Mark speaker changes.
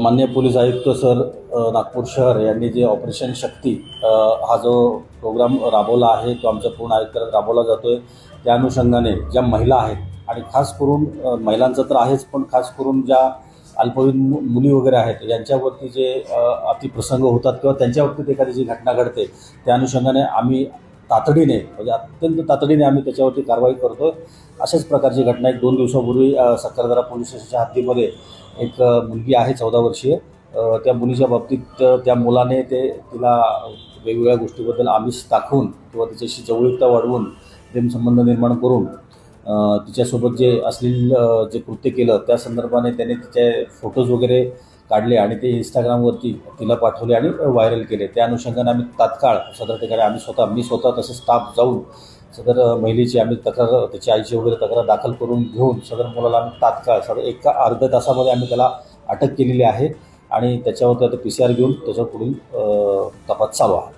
Speaker 1: मान्य पोलीस आयुक्त सर नागपूर शहर यांनी जे ऑपरेशन शक्ती हा जो प्रोग्राम राबवला आहे तो आमच्या पूर्ण आयुक्तालयात राबवला जातो आहे त्या अनुषंगाने ज्या महिला आहेत आणि खास करून महिलांचं तर आहेच पण खास करून ज्या अल्पवयीन मु- मुली वगैरे आहेत यांच्यावरती जे अतिप्रसंग होतात किंवा त्यांच्यावरती एखादी जी घटना घडते त्या अनुषंगाने आम्ही तातडीने म्हणजे अत्यंत तातडीने आम्ही त्याच्यावरती कारवाई करतो अशाच प्रकारची घटना एक दोन दिवसापूर्वी सक्करदरा पोलीस स्टेशनच्या हद्दीमध्ये एक मुलगी आहे चौदा वर्षीय. त्या मुलीच्या बाबतीत त्या मुलाने ते तिला वेगवेगळ्या गोष्टीबद्दल आमिष दाखवून किंवा तिच्याशी जवळीकता वाढवून प्रेमसंबंध निर्माण करून तिच्यासोबत जे असलेलं जे कृत्य केलं त्या संदर्भाने त्याने तिचे फोटोज वगैरे काढले आणि ते इंस्टाग्रामवरती तिला पाठवले आणि व्हायरल केले. त्या अनुषंगाने आम्ही तात्काळ सदर ठिकाणी आम्ही स्वतः मी स्वतः तसे स्टाफ जाऊन सदर महिलेची आम्ही तक्रार त्याची आईची वगैरे तक्रार दाखल करून घेऊन सदर मुलाला आम्ही तात्काळ सदर एका अर्ध्या तासामध्ये आम्ही त्याला अटक केलेली आहे आणि त्याच्यावरती आता पी सी आर घेऊन त्याच्यावर पुढील तपास चालू आहे.